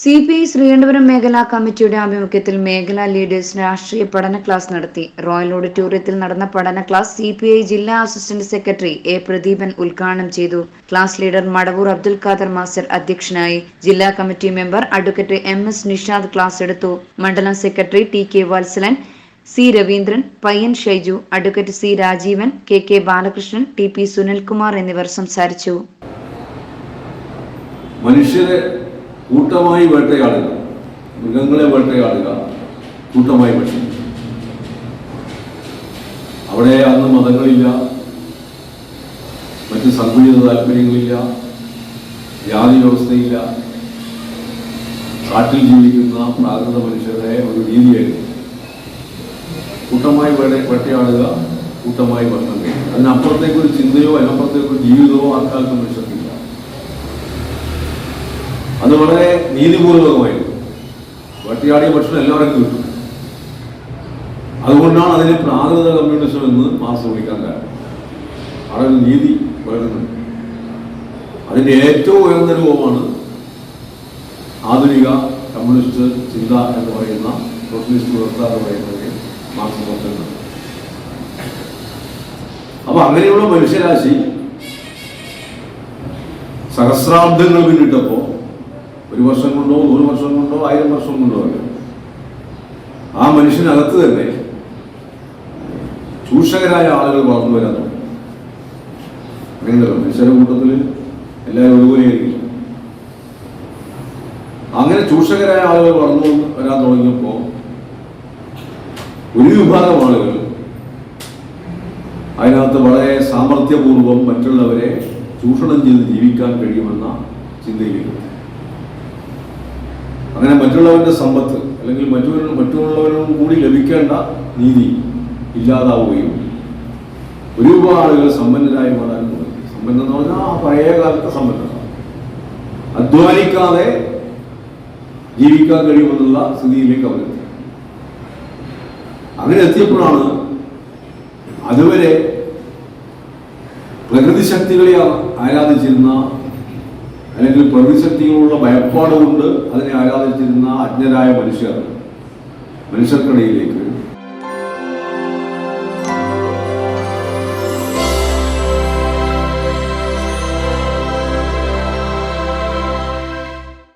C P I Sreekandapuram മേഖലാ കമ്മിറ്റിയുടെ ആഭിമുഖ്യത്തിൽ മേഖലാ ലീഡേഴ്സ് രാഷ്ട്രീയ പഠന ക്ലാസ് നടത്തി. റോയൽ ഓഡിറ്റോറിയത്തിൽ നടന്ന പഠന ക്ലാസ് സി പി ഐ ജില്ലാ അസിസ്റ്റന്റ് സെക്രട്ടറി എ പ്രദീപൻ ഉദ്ഘാടനം ചെയ്തു. Class leader Madavoor Abdul Khader master അധ്യക്ഷനായി ജില്ലാ committee member advocate M S Nishad class എടുത്തു. മണ്ഡലം secretary T K Valsalan C Raveendran Payyan Shaiju advocate C Rajeevan K K Balakrishnan T P Sunilkumar എന്നിവർ സംസാരിച്ചു. മനുഷ്യരെ കൂട്ടമായി വേട്ടയാടുക. മൃഗങ്ങളെ വേട്ടയാടുക. കൂട്ടമായി വേട്ട അവിടെ അന്ന് മതങ്ങളില്ല. മറ്റ് സങ്കുചിത താല്പര്യങ്ങളില്ല. ജാതി വ്യവസ്ഥയില്ല. കാട്ടിൽ ജീവിക്കുന്ന പ്രാകൃത മനുഷ്യരുടെ ഒരു രീതിയായിരുന്നു. കൂട്ടമായി വേട്ട വേട്ടയാടുക കൂട്ടമായി ഭക്ഷണം കഴിക്കുക. അതിനപ്പുറത്തേക്കൊരു ചിന്തയോ അതിനപ്പുറത്തേക്കൊരു ജീവിതമോ ആൾക്കാർക്ക് മനുഷ്യർക്കില്ല അത് വളരെ നീതിപൂർവകമായിരുന്നു. വേട്ടയാടിയ ഭക്ഷണം എല്ലാവർക്കും കിട്ടും. അതുകൊണ്ടാണ് അതിനെ പ്രാകൃത കമ്മ്യൂണിസം എന്ന് മാസ് വിളിക്കാൻ കാരണം. അവിടെ നീതി വളരുന്നുണ്ട് അതിന്റെ ഏറ്റവും ഉയർന്ന രൂപമാണ് ആധുനിക കമ്മ്യൂണിസ്റ്റ് ചിന്ത എന്ന് പറയുന്ന സോഷ്യലിസ്റ്റ് വ്യവസ്ഥ എന്ന് പറയുന്നത് മാർക്സ് പുറത്തുണ്ട് അപ്പൊ അങ്ങനെയുള്ള മനുഷ്യരാശി സഹസ്രാബ്ദങ്ങൾ പിന്നിട്ടപ്പോ ഒരു വർഷം കൊണ്ടോ നൂറ് വർഷം കൊണ്ടോ ആയിരം വർഷം കൊണ്ടോ അല്ല. ആ മനുഷ്യനകത്ത് തന്നെ ചൂഷകരായ ആളുകൾ വളർന്നു വരാൻ തുടങ്ങി. മനുഷ്യരുടെ കൂട്ടത്തിൽ എല്ലാവരും ഒരുപോലെയായിരിക്കും അങ്ങനെ ചൂഷകരായ ആളുകൾ വളർന്നു വരാൻ തുടങ്ങിയപ്പോ ഒരു വിഭാഗം ആളുകൾ അതിനകത്ത് വളരെ സാമർഥ്യപൂർവം മറ്റുള്ളവരെ ചൂഷണം ചെയ്ത് ജീവിക്കാൻ കഴിയുമെന്ന ചിന്തയിലേക്ക്. അങ്ങനെ മറ്റുള്ളവരുടെ സമ്പത്ത് അല്ലെങ്കിൽ മറ്റൊരു മറ്റുള്ളവരും കൂടി ലഭിക്കേണ്ട നീതി ഇല്ലാതാവുകയും ഒരുപാട് ആളുകൾ സമ്പന്നരായി മാറാൻ തുടങ്ങി. സമ്പന്നം എന്ന് പറഞ്ഞാൽ ആ പഴയ കാലത്തെ സമ്പന്നത അധ്വാനിക്കാതെ ജീവിക്കാൻ കഴിയുമെന്നുള്ള സ്ഥിതിയിലേക്ക് അവരെത്തി അങ്ങനെ എത്തിയപ്പോഴാണ് അതുവരെ പ്രകൃതി ശക്തികളെ ആരാധിച്ചിരുന്ന അല്ലെങ്കിൽ ശക്തികളുള്ള ഭയപ്പാട് കൊണ്ട് അതിനെ ആരാധിച്ചിരുന്ന അജ്ഞരായ മനുഷ്യർ മനുഷ്യർക്കിടയിലേക്ക്